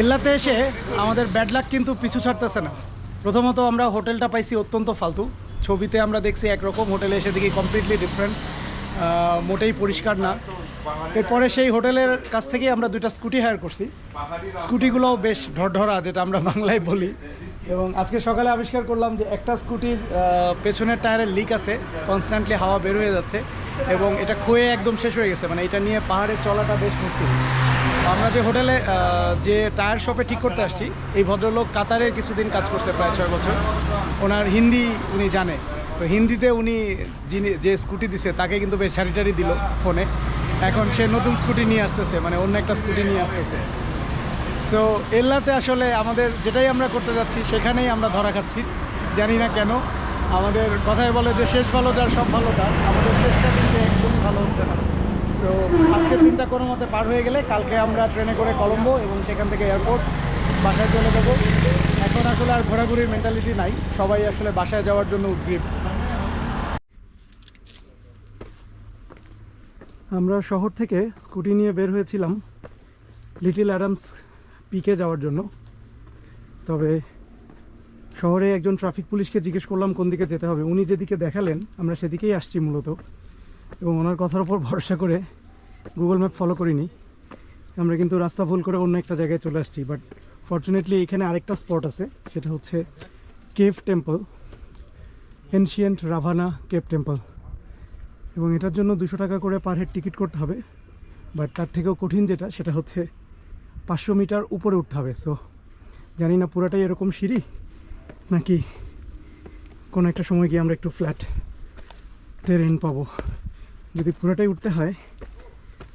এল্লাতে এসে আমাদের bad luck কিন্তু পিছু ছাড়তেছে না। প্রথমত আমরা হোটেলটা পাইছি অত্যন্ত ফালতু। ছবিতে আমরা দেখছি একরকম হোটেলে এসে দেখি কমপ্লিটলি ডিফারেন্ট মোটেই পরিষ্কার না। এরপরে সেই হোটেলের কাছ থেকেই আমরা দুইটা স্কুটি হায়ার করছি। স্কুটিগুলোও বেশ ঢরঢরা যেটা আমরা বাংলায় বলি। এবং আজকে সকালে আবিষ্কার করলাম যে একটা স্কুটির পেছনের টায়ারের লিক আছে কনস্ট্যান্টলি হাওয়া বের হয়ে যাচ্ছে। এবং এটা ক্ষয়ে একদম শেষ হয়ে গেছে। মানে এটা নিয়ে পাহাড়ে চলাটা বেশ মুশকিল। আমরা যে হোটেলে যে টায়ার শপে ঠিক করতে আসছি, এই ভদ্রলোক কাতারে কিছুদিন কাজ করছে প্রায় ছয় বছর। ওনার হিন্দি উনি জানে। তো হিন্দিতে উনি যিনি, যে স্কুটি দিছে, তাকে কিন্তু বেশ সারিটারি দিল ফোনে। এখন সে নতুন স্কুটি নিয়ে আসতেছে মানে অন্য একটা স্কুটি নিয়ে আসতেছে। সো এল্লাতে আসলে আমাদের যেটাই আমরা করতে যাচ্ছি, সেখানেই আমরা ধরা খাচ্ছি। জানি না কেন, আমাদের কথায় বলে যে শেষ ভালো যার, সব ভালো তার। আমাদের শেষটা কিন্তু একদমই ভালো হচ্ছে না। সো আজকের দিনটা কোনো মতে পার হয়ে গেলে কালকে আমরা ট্রেনে করে কলম্বো এবং সেখান থেকে এয়ারপোর্ট বাসায় চলে যাব। এখন আসলে আর ঘোরাঘুরির মেন্টালিটি নাই। সবাই আসলে বাসায় যাওয়ার জন্য উদ্গ্রীব। আমরা শহর থেকে স্কুটি নিয়ে বের হয়েছিলাম লিটিল অ্যাডামস পিকে যাওয়ার জন্য। তবে শহরে একজন ট্রাফিক পুলিশকে জিজ্ঞেস করলাম, কোন দিকে যেতে হবে? উনি যেদিকে দেখালেন, আমরা সেদিকেই আসছি মূলত। এবং ওনার কথার উপর ভরসা করে গুগল ম্যাপ ফলো করিনি। আমরা কিন্তু রাস্তা ভুল করে অন্য একটা জায়গায় চলে আসছি বাট ফর্চুনেটলি এখানে আরেকটা স্পট আছে, সেটা হচ্ছে cave temple ancient Ravana cave temple এবং এটার জন্য দুশো টাকা করে পার হেড টিকিট করতে হবে বাট তার থেকেও কঠিন যেটা, সেটা হচ্ছে পাঁচশো মিটার উপরে উঠতে হবে। সো জানি না পুরাটাই এরকম সিঁড়ি, নাকি কোনো একটা সময় গিয়ে আমরা একটু ফ্ল্যাট ট্রেন পাবো। যদি পুরোটাই উঠতে হয়,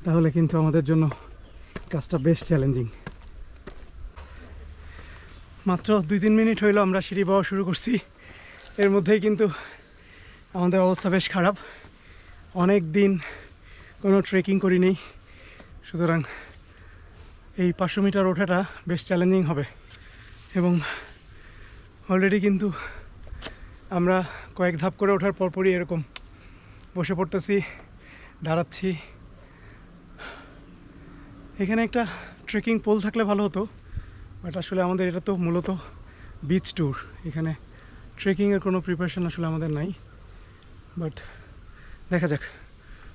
তাহলে কিন্তু আমাদের জন্য কাজটা বেশ চ্যালেঞ্জিং মাত্র দুই তিন মিনিট হইল আমরা সিঁড়ি পাওয়া শুরু করছি। এর মধ্যেই কিন্তু আমাদের অবস্থা বেশ খারাপ। অনেক দিন কোনো ট্রেকিং করিনি। সুতরাং এই পাঁচশো মিটার ওঠাটা বেশ চ্যালেঞ্জিং হবে। এবং অলরেডি কিন্তু আমরা কয়েক ধাপ করে ওঠার পরপরই এরকম বসে পড়তেছি। দাঁড়াচ্ছি। এখানে একটা ট্রেকিং পোল থাকলে ভালো হতো বাট আসলে আমাদের এটা তো মূলত বিচ ট্যুর এখানে ট্রেকিংয়ের কোনো প্রিপারেশন আসলে আমাদের নাই বাট দেখা যাক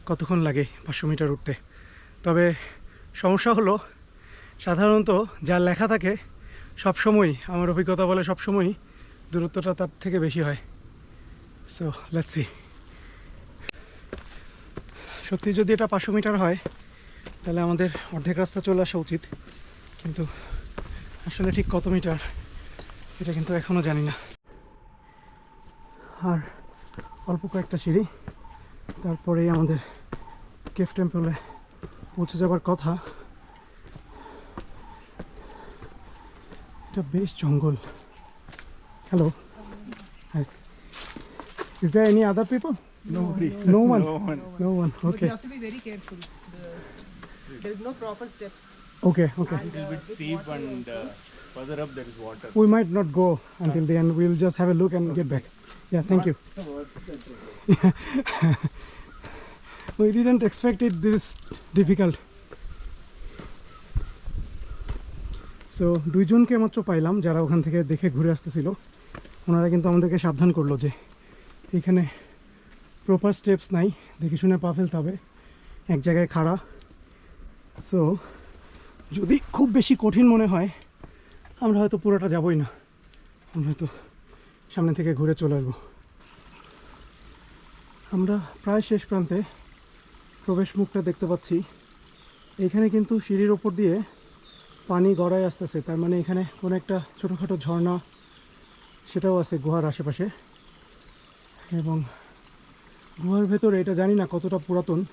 কতক্ষণ লাগে পাঁচশো মিটার উঠতে। তবে সমস্যা হলো, সাধারণত যা লেখা থাকে সবসময়ই আমার অভিজ্ঞতা বলে সবসময়ই দূরত্বটা তার থেকে বেশি হয়। সো লেটস সত্যি যদি এটা পাঁচশো মিটার হয়, তাহলে আমাদের অর্ধেক রাস্তা চলে আসা উচিত। কিন্তু আসলে ঠিক কত মিটার, এটা কিন্তু এখনও জানি না। আর অল্প কয়েকটা সিঁড়ি, তারপরেই আমাদের কেফ টেম্পলে পৌঁছে যাবার কথা। এটা বেশ জঙ্গল। হ্যালো হ্যাঁ is there any other people Nobody. No one. No one. No one But okay you have to be very careful. The, there is no proper steps. Okay okay A little bit steep and uh, further up there is water. we might not go until the end. We'll just have a look and okay. get back. Yeah, thank you. we didn't expect it this difficult. So দুইজনকে মাত্র পাইলাম যারা ওখান থেকে দেখে ঘুরে আসতেছিল ওনারা কিন্তু আমাদেরকে সাবধান করল যে এখানে প্রপার স্টেপস নাই, দেখে শুনে পা ফেলতে হবে। এক জায়গায় খাড়া। সো যদি খুব বেশি কঠিন মনে হয়, আমরা হয়তো পুরোটা যাবই না। আমরা হয়তো সামনে থেকে ঘুরে চলে আসব। আমরা প্রায় শেষ প্রান্তে প্রবেশ মুখটা দেখতে পাচ্ছি। এখানে কিন্তু সিঁড়ির ওপর দিয়ে পানি গড়ায় আসতেছে। তার মানে এখানে কোনো একটা ছোটোখাটো ঝর্ণা, সেটাও আছে গুহার আশেপাশে। এবং গুহার ভেতরে, এটা জানি না কতটা পুরাতন,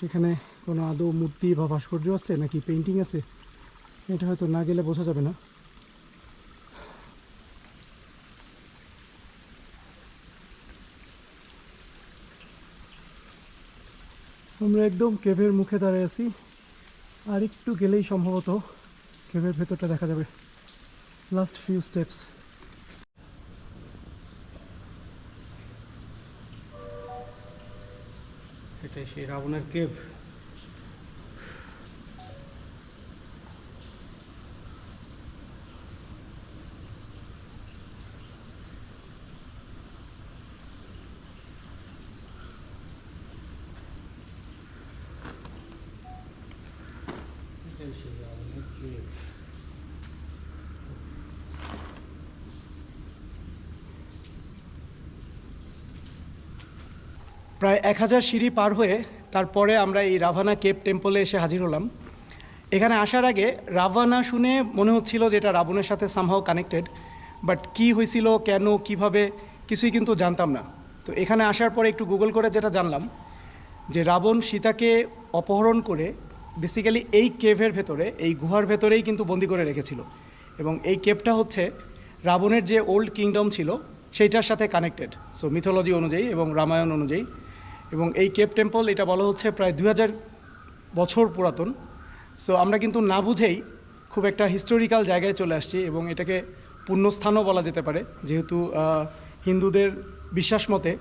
সেখানে কোনো আদৌ মূর্তি বা ভাস্কর্য আছে নাকি পেন্টিং আছে? এটা হয়তো না গেলে বোঝা যাবে না। আমরা একদম কেভের মুখে দাঁড়িয়ে আছি। আর একটু গেলেই সম্ভবত কেভের ভেতরটা দেখা যাবে। লাস্ট ফিউ স্টেপস এটাই সেই রাবণের কেভ প্রায় এক হাজার সিঁড়ি পার হয়ে তারপরে আমরা এই রাভানা কেপ টেম্পলে এসে হাজির হলাম। এখানে আসার আগে রাভানা শুনে মনে হচ্ছিল যে এটা রাবণের সাথে সামহাও কানেক্টেড বাট কি হয়েছিল, কেন, কীভাবে, কিছুই কিন্তু জানতাম না। তো এখানে আসার পরে একটু গুগল করে যেটা জানলাম, যে রাবণ সীতাকে অপহরণ করে বেসিক্যালি এই কেভের ভেতরে, এই গুহার ভেতরেই কিন্তু বন্দি করে রেখেছিল। এবং এই কেভটা হচ্ছে রাবণের যে ওল্ড কিংডম ছিল, সেইটার সাথে কানেক্টেড সো মিথোলজি অনুযায়ী এবং রামায়ণ অনুযায়ী এবং এই কেপ টেম্পল, এটা বলা হচ্ছে প্রায় দু হাজার বছর পুরাতন। সো আমরা কিন্তু না বুঝেই খুব একটা হিস্টোরিক্যাল জায়গায় চলে আসছি এবং এটাকে পুণ্যস্থানও বলা যেতে পারে। যেহেতু হিন্দুদের বিশ্বাস মতে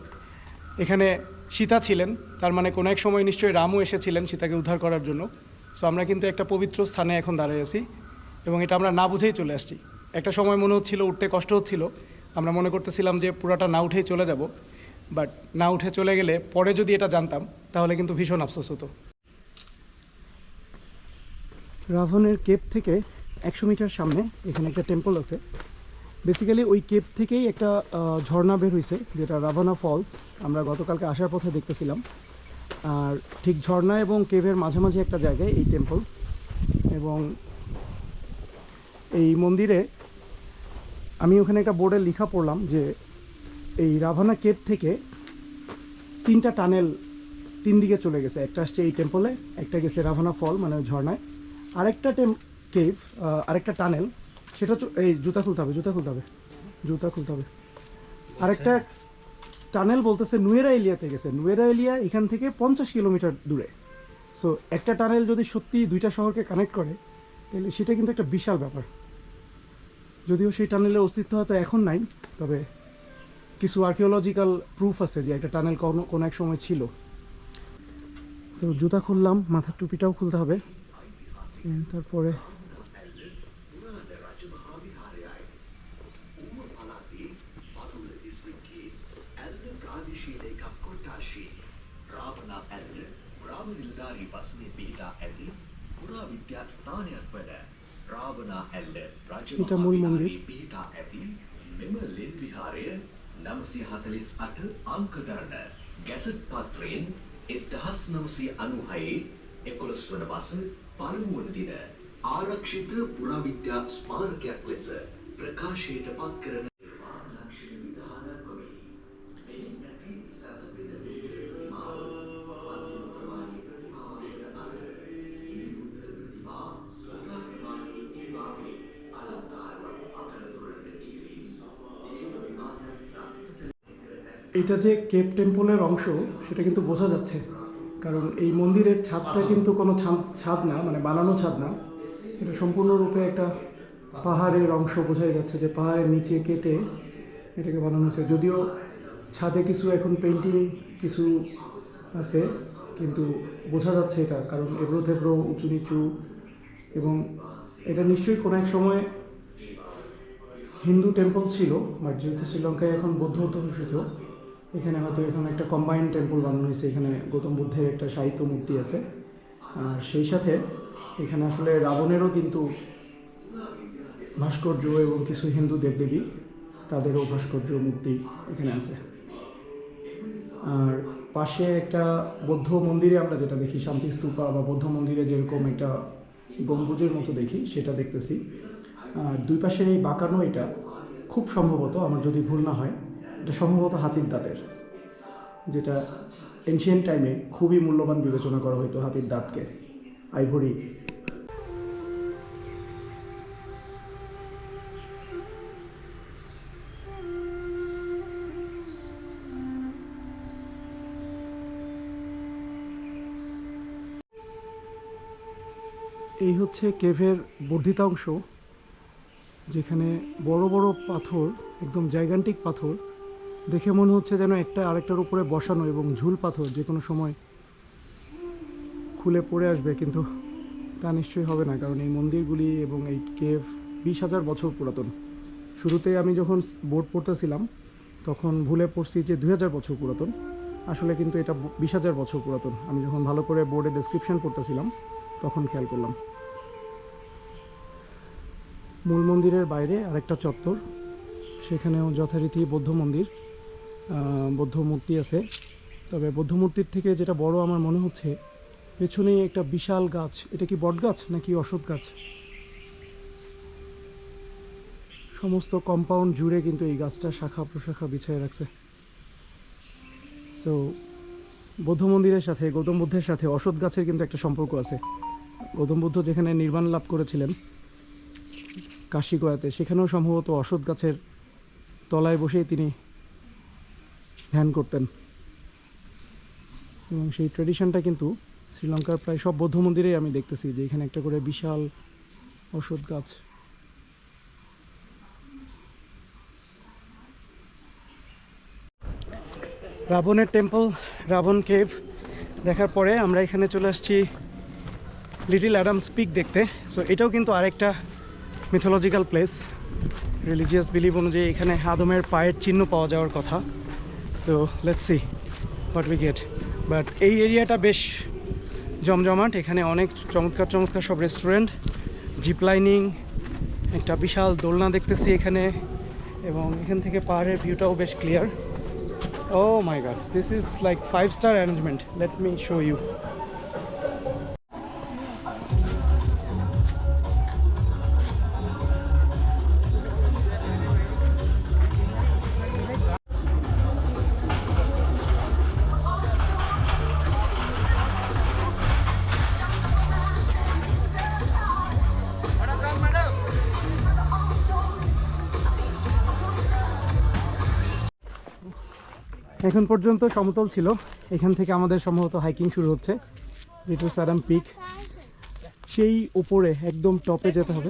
এখানে সীতা ছিলেন, তার মানে কোনো এক সময় নিশ্চয়ই রামও এসেছিলেন সীতাকে উদ্ধার করার জন্য। সো আমরা কিন্তু একটা পবিত্র স্থানে এখন দাঁড়িয়ে আছি এবং এটা আমরা না বুঝেই চলে আসছি। একটা সময় মনে হচ্ছিল, উঠতে কষ্ট হচ্ছিল। আমরা মনে করতেছিলাম যে পুরাটা না উঠেই চলে যাব। বাট না উঠে চলে গেলে পরে যদি এটা জানতাম, তাহলে কিন্তু ভীষণ আফসোস হতো। রাভনের কেপ থেকে একশো মিটার সামনে এখানে একটা টেম্পল আছে। বেসিক্যালি ওই কেপ থেকেই একটা ঝর্ণা বের হয়েছে যেটা রাভানা ফলস, আমরা গতকালকে আসার পথে দেখতেছিলাম। আর ঠিক ঝর্ণা এবং কেভের মাঝামাঝি একটা জায়গায় এই টেম্পল এবং এই মন্দিরে আমি ওখানে একটা বোর্ডে লেখা পড়লাম যে এই রাভানা কেভ থেকে তিনটা টানেল তিন দিকে চলে গেছে। একটা আসছে এই টেম্পলে একটা গেছে রাভানা ফল মানে ঝর্ণায়। আরেকটা টেম কেভ আরেকটা টানেল, সেটা এই জুতা খুলতে হবে, জুতা খুলতে হবে, জুতা খুলতে হবে। আরেকটা টানেল বলতেছে নুয়েরা এলিয়াতে গেছে। নুয়েরা এলিয়া এখান থেকে পঞ্চাশ কিলোমিটার দূরে। সো একটা টানেল যদি সত্যি দুইটা শহরকে কানেক্ট করে, তাহলে সেটা কিন্তু একটা বিশাল ব্যাপার। যদিও সেই টানেলের অস্তিত্ব হয়তো এখন নাই, তবে কিছু আর্কিওলজিক্যাল প্রুফ আছে যে একটা টানেল কোন এক সময় ছিল। সো জুতা খুললাম মাথার টুপিটাও খুলতে হবে। তারপরে এটা মূল মন্দির। නමසය හතලිස් අට අංකදරන ගැසට් පත්‍රයෙන් එදහස් නමසය අනුහයේ එකොළොස් වන වස පළමුුවන දින ආරක්ෂිත පුරාවිද්‍යා ස්මාරකයක් ලෙස ප්‍රකාශයට පත් කරන এটা যে কেপ টেম্পলের অংশ, সেটা কিন্তু বোঝা যাচ্ছে। কারণ এই মন্দিরের ছাদটা কিন্তু কোনো ছাদ- না মানে বানানো ছাদ না। এটা সম্পূর্ণরূপে একটা পাহাড়ের অংশ বোঝাই যাচ্ছে যে পাহাড়ের নিচে কেটে এটাকে বানানো হয়েছে। যদিও ছাদে কিছু এখন পেন্টিং কিছু আছে, কিন্তু বোঝা যাচ্ছে এটা, কারণ এবড়ো থেবড়ো উঁচু নিচু এবং এটা নিশ্চয়ই কোনো এক সময় হিন্দু টেম্পল ছিল বাট যেহেতু শ্রীলঙ্কায় এখন বৌদ্ধ অধ্যুষিত এখানে হয়তো এখানে একটা কম্বাইন্ড টেম্পল বানানো হয়েছে, এখানে গৌতম বুদ্ধের একটা সাহিত্য মূর্তি আছে। আর সেই সাথে এখানে আসলে রাবণেরও কিন্তু ভাস্কর্য এবং কিছু হিন্দু দেবদেবী, তাদেরও ভাস্কর্য মূর্তি এখানে আছে। আর পাশে একটা বৌদ্ধ মন্দিরে আমরা যেটা দেখি, শান্তি স্তূপা বা বৌদ্ধ মন্দিরে যেরকম একটা গম্বুজের মতো দেখি, সেটা দেখতেছি। আর দুই পাশের এই বাঁকানো এটা খুব সম্ভবত, আমার যদি ভুল না হয় এটা সম্ভবত হাতির দাঁতের, যেটা এনশিয়েন্ট টাইমে খুবই মূল্যবান বিবেচনা করা হতো হাতির দাঁতকে আইভরি এই হচ্ছে কেভের বর্ধিতা অংশ যেখানে বড় বড় পাথর, একদম জাইগান্টিক পাথর দেখে মনে হচ্ছে যেন একটা আরেকটার উপরে বসানো এবং ঝুল পাথর যে কোনো সময় খুলে পড়ে আসবে, কিন্তু তা নিশ্চয়ই হবে না, কারণ এই মন্দিরগুলি এবং এই কেভ বিশ হাজার বছর পুরাতন। শুরুতে আমি যখন বোর্ড পড়তেছিলাম, তখন ভুলে পড়ছি যে দুই হাজার বছর পুরাতন। আসলে কিন্তু এটা বিশ হাজার বছর পুরাতন। আমি যখন ভালো করে বোর্ডে ডেসক্রিপশন পড়তেছিলাম, তখন খেয়াল করলাম। মূল মন্দিরের বাইরে আরেকটা চত্বর, সেখানেও যথারীতি বৌদ্ধ মন্দির। বৌদ্ধ মূর্তি আছে। তবে বৌদ্ধ মূর্তির থেকে যেটা বড় আমার মনে হচ্ছে পেছনেই একটা বিশাল গাছ। এটা কি বট গাছ নাকি অশ্বত্থ গাছ? সমস্ত কম্পাউন্ড জুড়ে কিন্তু এই গাছটা শাখা প্রশাখা বিছিয়ে রাখছে। সো বৌদ্ধ মন্দিরের সাথে, গৌতম বুদ্ধের সাথে অশ্বত্থ গাছের কিন্তু একটা সম্পর্ক আছে। গৌতম বুদ্ধ যেখানে নির্বাণ লাভ করেছিলেন কাশী গয়াতে সেখানেও সম্ভবত অশ্বত্থ গাছের তলায় বসেই তিনি ধ্যান করতেন। এবং সেই ট্রেডিশনটা কিন্তু শ্রীলঙ্কার প্রায় সব বৌদ্ধ মন্দিরেই আমি দেখতেছি যে এখানে একটা করে বিশাল ওষুধ গাছ। রাবণের টেম্পল রাবণ কেভ দেখার পরে আমরা এখানে চলে আসছি লিটিল অ্যাডামস পিক দেখতে। সো এটাও কিন্তু আরেকটা মিথোলজিক্যাল প্লেস রিলিজিয়াস বিলিভ অনুযায়ী এখানে আদমের পায়ের চিহ্ন পাওয়া যাওয়ার কথা। So let's see what we get but এই এরিয়াটা বেশ জমজমাট। এখানে অনেক চমৎকার চমৎকার সব রেস্টুরেন্ট জিপ লাইনিং একটা বিশাল দোলনা দেখতেছি এখানে। এবং এখান থেকে পাহাড়ের ভিউটাও বেশ clear oh my god this is like five star arrangement let me show you এখন পর্যন্ত সমতল ছিল। এখান থেকে আমাদের সম্ভবত হাইকিং শুরু হচ্ছে। লিটল সারাম পিক সেই উপরে, একদম টপে যেতে হবে।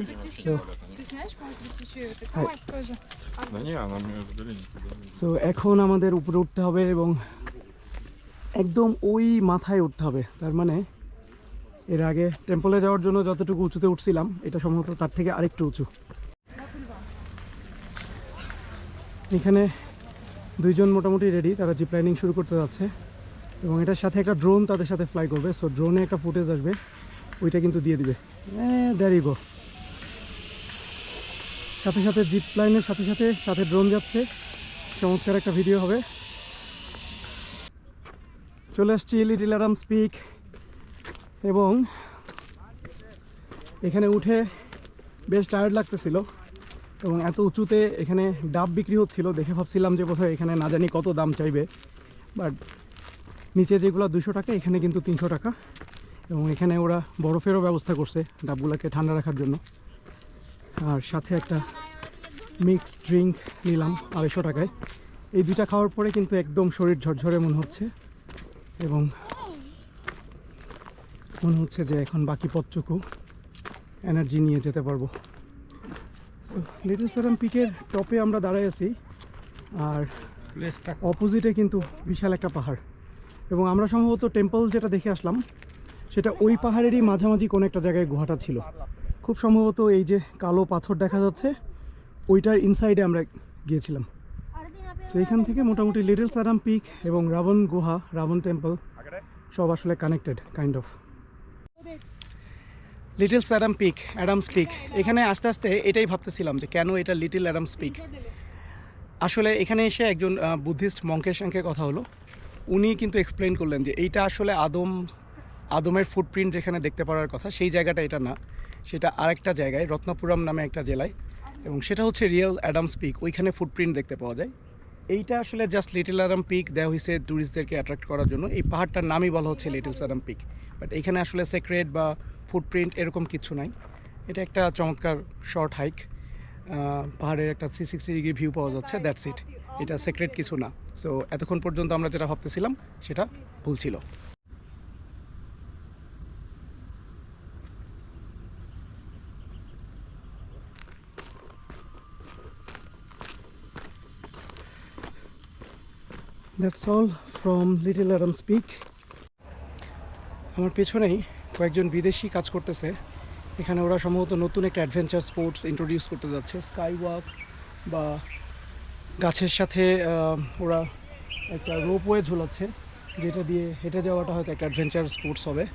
তো এখন আমাদের উপরে উঠতে হবে এবং একদম ওই মাথায় উঠতে হবে। তার মানে এর আগে টেম্পলে যাওয়ার জন্য যতটুকু উঁচুতে উঠছিলাম, এটা সম্ভবত তার থেকে আরেকটু উঁচু। এখানে দুইজন মোটামুটি রেডি তারা জিপ লাইনিং শুরু করতে যাচ্ছে। এবং এটার সাথে একটা ড্রোন তাদের সাথে ফ্লাই করবে। সো ড্রোনে একটা ফুটেজ আসবে, ওইটা কিন্তু দিয়ে দিবে। দ্যারি গো সাথে সাথে জিপ লাইনের সাথে সাথে সাথে ড্রোন যাচ্ছে। চমৎকার একটা ভিডিও হবে। চলে আসছি লিটিল আরাম স্পিক এবং এখানে উঠে বেশ টায়ার্ড লাগতেছিল। এবং এত উঁচুতে এখানে ডাব বিক্রি হচ্ছিল, দেখে ভাবছিলাম যে বোধহয় এখানে না জানি কত দাম চাইবে। বাট নিচে যেগুলো দুশো টাকা, এখানে কিন্তু তিনশো টাকা। এবং এখানে ওরা বরফেরও ব্যবস্থা করছে ডাবগুলোকে ঠান্ডা রাখার জন্য। আর সাথে একটা মিক্স ড্রিঙ্ক নিলাম আড়াইশো টাকায়। এই দুইটা খাওয়ার পরে কিন্তু একদম শরীর ঝরঝরে মনে হচ্ছে। এবং মনে হচ্ছে যে এখন বাকি পথটুকু এনার্জি নিয়ে যেতে পারব। সো লিটল সেরাম পিকের টপে আমরা দাঁড়াই আছি। আর প্লেসটা অপোজিটে কিন্তু বিশাল একটা পাহাড়। এবং আমরা সম্ভবত টেম্পল যেটা দেখে আসলাম সেটা ওই পাহাড়েরই মাঝামাঝি কোনো একটা জায়গায় গুহাটা ছিল। খুব সম্ভবত এই যে কালো পাথর দেখা যাচ্ছে ওইটার ইনসাইডে আমরা গিয়েছিলাম। এইখান থেকে মোটামুটি লিটল সারাম পিক এবং রাবণ গুহা রাবণ টেম্পল সব আসলে কানেক্টেড কাইন্ড অফ লিটল স্যারাম পিক অ্যাডামস পিক এখানে আস্তে আস্তে এটাই ভাবতেছিলাম যে কেন এটা লিটিল অ্যাডামস পিক আসলে এখানে এসে একজন বুদ্ধিস্ট মঙ্কের সঙ্গে কথা হলো। উনি কিন্তু এক্সপ্লেন করলেন যে এইটা আসলে আদম, আদমের ফুটপ্রিন্ট যেখানে দেখতে পাওয়ার কথা, সেই জায়গাটা এটা না। সেটা আরেকটা জায়গায়, রত্নাপুরম নামে একটা জেলায়। এবং সেটা হচ্ছে রিয়েল অ্যাডামস পিক ওইখানে ফুটপ্রিন্ট দেখতে পাওয়া যায়। এইটা আসলে জাস্ট লিটল আরাম পিক দেওয়া হয়েছে ট্যুরিস্টদেরকে অ্যাট্রাক্ট করার জন্য। এই পাহাড়টার নামই বলা হচ্ছে লিটল সারাম পিক বাট এখানে আসলে সেক্রেট বা ফুটপ্রিন্ট এরকম কিছু নাই। এটা একটা চমৎকার শর্ট হাইক পাহাড়ের একটা থ্রি সিক্সটি ডিগ্রি ভিউ পাওয়া যাচ্ছে দ্যাটস ইট এটা সিক্রেট কিছু না। সো এতক্ষণ পর্যন্ত আমরা যেটা ভাবতেছিলাম, সেটা ভুল ছিল। দ্যাটস অল ফ্রম লিটল আরাম স্পিক আমার পেছনেই কয়েকজন বিদেশি কাজ করতেছে। এখানে ওরা সম্ভবত নতুন একটা অ্যাডভেঞ্চার স্পোর্টস ইন্ট্রোডিউস করতে যাচ্ছে। স্কাই ওয়াক বা গাছের সাথে ওরা একটা রোপওয়ে ঝুলাচ্ছে, যেটা দিয়ে হেঁটে যাওয়াটা হয়তো একটা অ্যাডভেঞ্চার স্পোর্টস হবে।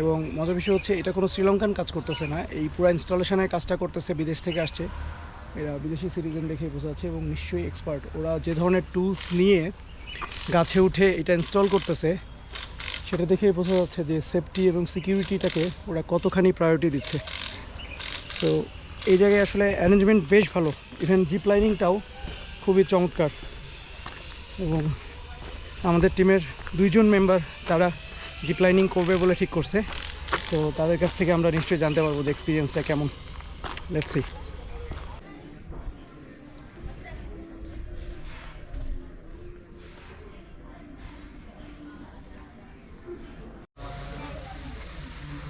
এবং মজার বিষয় হচ্ছে, এটা কোনো শ্রীলঙ্কান কাজ করতেছে না, এই পুরো ইনস্টলেশনের কাজটা করতেছে, বিদেশ থেকে আসছে। এরা বিদেশি সিটিজেন দেখে বোঝা যাচ্ছে এবং নিশ্চয়ই এক্সপার্ট ওরা যে ধরনের টুলস নিয়ে গাছে উঠে এটা ইনস্টল করতেছে সেটা দেখেই বোঝা যাচ্ছে যে সেফটি এবং সিকিউরিটিটাকে ওরা কতখানি প্রায়োরিটি দিচ্ছে। সো এই জায়গায় আসলে অ্যারেঞ্জমেন্ট বেশ ভালো। ইভেন জিপ লাইনিংটাও খুবই চমৎকার। এবং আমাদের টিমের দুইজন মেম্বার তারা জিপ লাইনিং করবে বলে ঠিক করছে। তো তাদের কাছ থেকে আমরা নিশ্চয়ই জানতে পারব যে এক্সপিরিয়েন্সটা কেমন। লেটস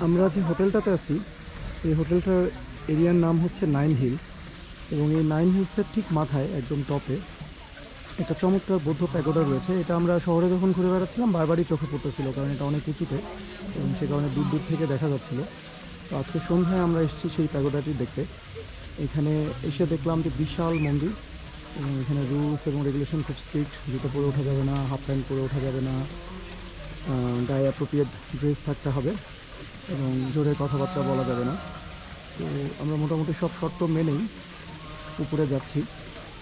আমরা যে হোটেলটাতে আছি, এই হোটেলটার এরিয়ার নাম হচ্ছে নাইন হিলস এবং এই নাইন হিলসের ঠিক মাথায়, একদম টপে, একটা চমৎকার বৌদ্ধ প্যাগোডা রয়েছে। এটা আমরা শহরে যখন ঘুরে বেড়াচ্ছিলাম, বারবারই চোখে পড়তেছিল কারণ এটা অনেক উঁচুতে এবং সে কারণে দূর দূর থেকে দেখা যাচ্ছিল। তো আজকে সন্ধ্যায় আমরা এসেছি সেই প্যাগোডাটি দেখতে। এখানে এসে দেখলাম যে বিশাল মন্দির এবং এখানে রুলস এবং রেগুলেশন খুব স্ট্রিক্ট, জুতো পরে ওঠা যাবে না, হাফ প্যান্ট পরে ওঠা যাবে না গায়ে অ্যাপ্রোপ্রিয়েট ড্রেস থাকতে হবে। এবং জোরে কথাবার্তা বলা যাবে না। তো আমরা মোটামুটি সব শর্ত মেনেই উপরে যাচ্ছি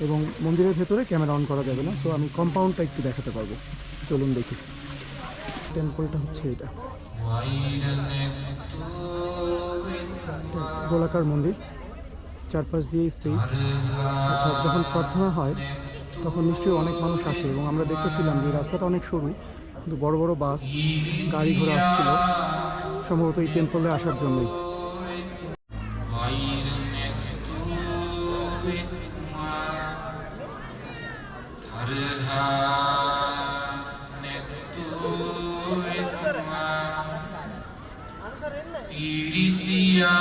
এবং মন্দিরের ভেতরে ক্যামেরা অন করা যাবে না সো আমি কম্পাউন্ডটা একটু দেখাতে পারব। চলুন দেখি। টেম্পলটা হচ্ছে এটা। গোলাকার মন্দির। চারপাশ দিয়ে স্পেস যখন প্রার্থনা হয়, তখন নিশ্চয়ই অনেক মানুষ আসে এবং আমরা দেখতেছিলাম যে রাস্তাটা অনেক সরু, কিন্তু বড় বড় বাস, গাড়ি ঘোড়া আসছিল। সম্ভবত এই টেম্পলে আসার জন্যই। Irisia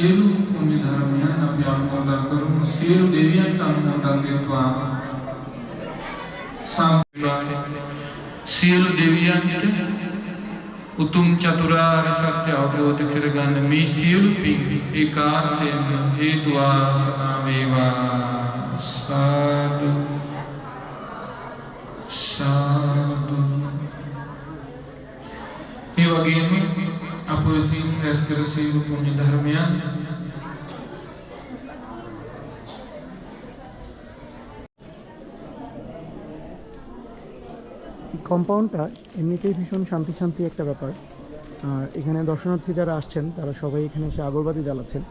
සියලු භූමි ධර්මයන් අපි ආමෝදන් කරමු. සියලු දෙවියන්ට ආමෝදන් දෙත්වා සම්ප්‍රදාය. සියලු දෙවියන්ට උතුම් චතුරාර්ය සත්‍ය අවබෝධ කරගන්න මේ සියලු පින් ඒකාන්තයෙන්ම හේතු ආසනා වේවා. සාදු. සාදු. ඒ වගේම কম্পাউন্ডটা এমনিতেই ভীষণ শান্তি শান্তি একটা ব্যাপার। আর এখানে দর্শনার্থী যারা আসছেন, তারা সবাই এখানে এসে আগরবাতি জ্বালাচ্ছেন।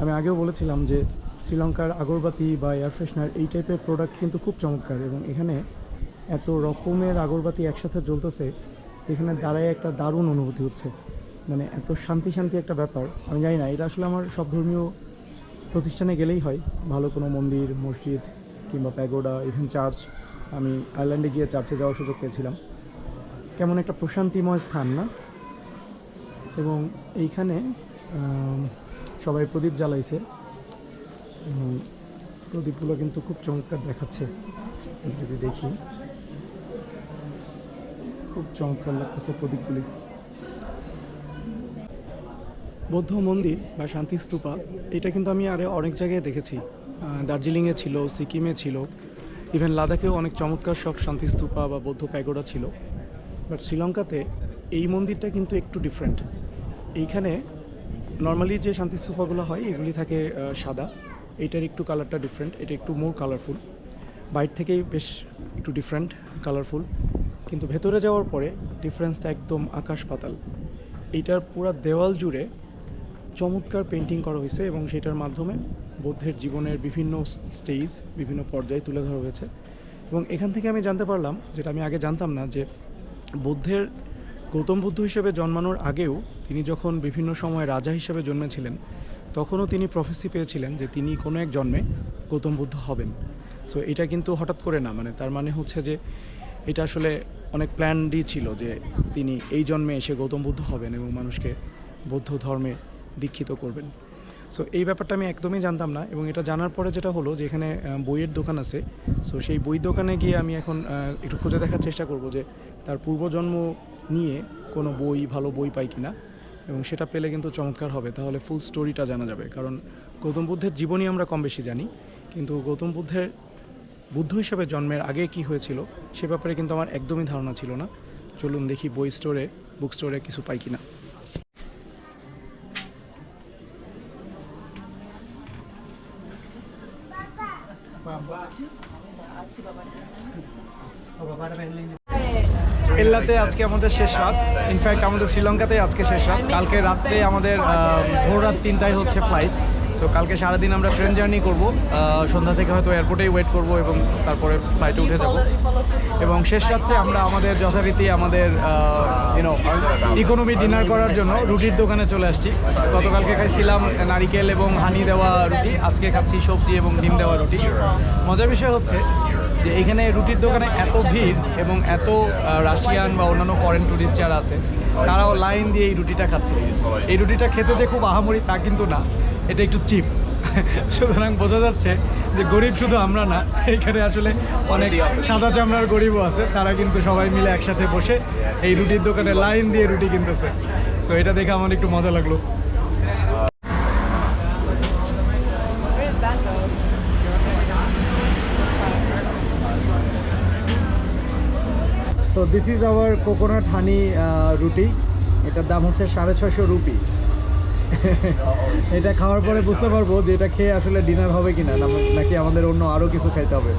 আমি আগেও বলেছিলাম যে শ্রীলঙ্কার আগরবাতি বা এয়ার ফ্রেশনার এই টাইপের প্রোডাক্ট কিন্তু খুব চমৎকার এবং এখানে এত রকমের আগরবাতি একসাথে জ্বলতেছে, এখানে দাঁড়ায় একটা দারুণ অনুভূতি হচ্ছে। মানে এত শান্তি শান্তি একটা ব্যাপার, আমি জানি না, এটা আসলে আমার সব ধর্মীয় প্রতিষ্ঠানে গেলেই হয়। ভালো কোনো মন্দির, মসজিদ কিংবা প্যাগোডা ইভেন চার্চ আমি আয়ারল্যান্ডে গিয়ে চার্চে যাওয়ার সুযোগ পেয়েছিলাম। কেমন একটা প্রশান্তিময় স্থান না? এবং এইখানে সবাই প্রদীপ জ্বালাইছে। প্রদীপগুলো কিন্তু খুব চমৎকার দেখাচ্ছে। যদি দেখি, খুব চমৎকার লাগতেছে প্রদীপগুলি। বৌদ্ধ মন্দির বা শান্তি স্তূপা, এটা কিন্তু আমি আরে অনেক জায়গায় দেখেছি। দার্জিলিংয়ে ছিল, সিকিমে ছিল ইভেন লাদাখেও অনেক চমৎকার সব শান্তি স্তূপা বা বৌদ্ধ প্যাগোডা ছিল। বাট শ্রীলঙ্কাতে এই মন্দিরটা কিন্তু একটু ডিফারেন্ট এইখানে নর্মালি যে শান্তি স্তূপাগুলো হয়, এগুলি থাকে সাদা। এইটার একটু কালারটা ডিফারেন্ট এটা একটু মোর কালারফুল বাইর থেকেই বেশ একটু ডিফারেন্ট কালারফুল কিন্তু ভেতরে যাওয়ার পরে ডিফারেন্সটা একদম আকাশ পাতাল। এইটার পুরো দেওয়াল জুড়ে চমৎকার পেন্টিং করা হয়েছে এবং সেটার মাধ্যমে বৌদ্ধের জীবনের বিভিন্ন স্টেজ বিভিন্ন পর্যায়ে তুলে ধরা হয়েছে। এবং এখান থেকে আমি জানতে পারলাম, যেটা আমি আগে জানতাম না, যে বৌদ্ধের গৌতম বুদ্ধ হিসেবে জন্মানোর আগেও তিনি যখন বিভিন্ন সময় রাজা হিসেবে জন্মেছিলেন, তখনও তিনি প্রফেসি পেয়েছিলেন যে তিনি কোনো এক জন্মে গৌতম বুদ্ধ হবেন। সো এটা কিন্তু হঠাৎ করে না মানে তার মানে হচ্ছে যে এটা আসলে অনেক প্ল্যানডই ছিল যে তিনি এই জন্মে এসে গৌতম বুদ্ধ হবেন এবং মানুষকে বৌদ্ধ ধর্মে দীক্ষিত করবেন। সো এই ব্যাপারটা আমি একদমই জানতাম না এবং এটা জানার পরে যেটা হলো যে এখানে বইয়ের দোকান আছে। সো সেই বই দোকানে গিয়ে আমি এখন একটু খুঁজে দেখার চেষ্টা করব যে তার পূর্বজন্ম নিয়ে কোনো বই, ভালো বই পাই কিনা এবং সেটা পেলে কিন্তু চমৎকার হবে। তাহলে ফুল স্টোরিটা জানা যাবে। কারণ গৌতম বুদ্ধের জীবনী আমরা কম বেশি জানি, কিন্তু গৌতম বুদ্ধের বুদ্ধ হিসাবে জন্মের আগে কি হয়েছিল সে ব্যাপারে কিন্তু আমার একদমই ধারণা ছিল না। চলুন দেখি বই স্টোরে বুক স্টোরে কিছু পাই কিনা। এল্লাতে আজকে আমাদের শেষ রাত। ইনফ্যাক্ট আমাদের শ্রীলঙ্কাতে আজকে শেষ রাত। কালকে রাত্রে আমাদের ভোর রাত তিনটায় হচ্ছে ফ্লাইট তো কালকে সারাদিন আমরা ট্রেন জার্নি করব। সন্ধ্যা থেকে হয়তো এয়ারপোর্টেই ওয়েট করব এবং তারপরে ফ্লাইটে উঠে যাব। এবং শেষ রাত্রে আমরা আমাদের যথারীতি আমাদের ইউনো ইকোনমি ডিনার করার জন্য রুটির দোকানে চলে আসছি। গতকালকে খাইছিলাম নারিকেল এবং হানি দেওয়া রুটি, আজকে খাচ্ছি সবজি এবং ডিম দেওয়া রুটি। মজার বিষয় হচ্ছে যে এখানে রুটির দোকানে এত ভিড় এবং এত রাশিয়ান বা অন্যান্য ফরেন টুরিস্ট যারা আছে, তারাও লাইন দিয়ে এই রুটিটা খাচ্ছে। এই রুটিটা খেতে যে খুব আহামরি তা কিন্তু না। এটা একটু চিপ। সুতরাং বোঝা যাচ্ছে যে গরিব শুধু আমরা না, এখানে আসলে অনেক সাদা চামড়ার গরিবও আছে, তারা কিন্তু সবাই মিলে একসাথে বসে এই রুটির দোকানে লাইন দিয়ে রুটি কিনতেছে। তো এটা দেখে আমার একটু মজা লাগল? So this is our coconut honey roti এটার দাম হচ্ছে সাড়ে ছশো রুপি। এটা খাওয়ার পরে বুঝতে পারব যে এটা খেয়ে আসলে ডিনার হবে কিনা নাকি আমাদের অন্য আরও কিছু খাইতে হবে।